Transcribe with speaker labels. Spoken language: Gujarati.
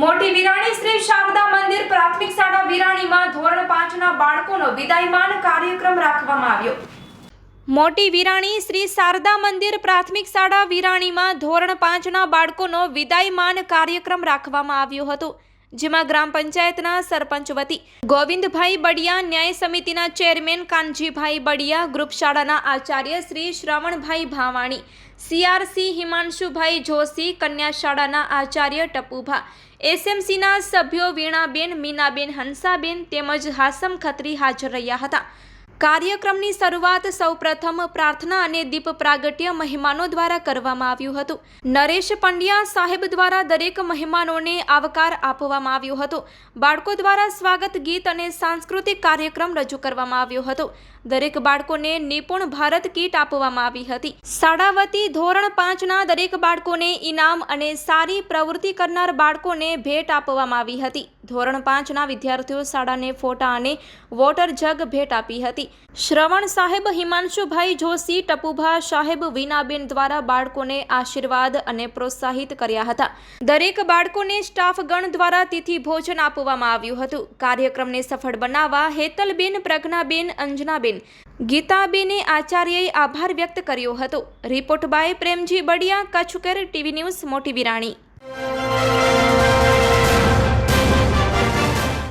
Speaker 1: મોટી વિરાણી શ્રી શારદા મંદિર પ્રાથમિક શાળા વિરાણીમાં ધોરણ પાંચના બાળકોનો વિદાયમાન કાર્યક્રમ રાખવામાં આવ્યો. મોટી વિરાણી શ્રી શારદા મંદિર પ્રાથમિક શાળા વિરાણીમાં ધોરણ પાંચના બાળકોનો વિદાયમાન કાર્યક્રમ રાખવામાં આવ્યો હતો. જેમાં ગ્રામ પંચાયતના સરપંચ વતી ગોવિંદભાઈ બડિયા, ન્યાય સમિતિના ચેરમેન કાનજીભાઈ બડિયા, ગ્રુપ શાળાના આચાર્ય શ્રી શ્રવણભાઈ ભાવાણી, સીઆરસી હિમાંશુભાઈ જોશી, કન્યા શાળાના આચાર્ય ટપુભા, એસએમસીના સભ્યો વીણાબેન, મીનાબેન, હંસાબેન તેમજ હાસમ ખત્રી હાજર રહ્યા હતા. કાર્યક્રમની શરૂઆત સૌપ્રથમ પ્રાર્થના અને દીપ પ્રાગટ્ય મહેમાનો દ્વારા કરવામાં આવ્યું હતું. નરેશ પંડ્યા સાહેબ દ્વારા દરેક મહેમાનોને આવકાર આપવામાં આવ્યો હતો. બાળકો દ્વારા સ્વાગત ગીત અને સાંસ્કૃતિક કાર્યક્રમ રજૂ કરવામાં આવ્યો હતો. દરેક બાળકોને નિપુણ ભારત કીટ આપવામાં આવી હતી. શાળાવતી ધોરણ પાંચના દરેક બાળકોને ઇનામ અને સારી પ્રવૃત્તિ કરનાર બાળકોને ભેટ આપવામાં આવી હતી. ધોરણ પાંચના વિદ્યાર્થીઓ શાળાને ફોટા અને વોટર જગ ભેટ આપી હતી. શ્રવણ સાહેબ હિમાંશુભાઈ જોશી, ટપુભા સાહેબ વિનાબેન દ્વારા બાળકોને આશીર્વાદ અને પ્રોત્સાહિત કર્યા હતા. દરેક બાળકોને સ્ટાફગણ દ્વારા તિથિ ભોજન આપવામાં આવ્યું હતું. કાર્યક્રમને સફળ બનાવવા હેતલબેન, પ્રજ્ઞાબેન, અંજનાબેન, ગીતાબેને આચાર્યએ આભાર વ્યક્ત કર્યો હતો. Report by Premji Badiya Kutchkar TV news, Moti Virani.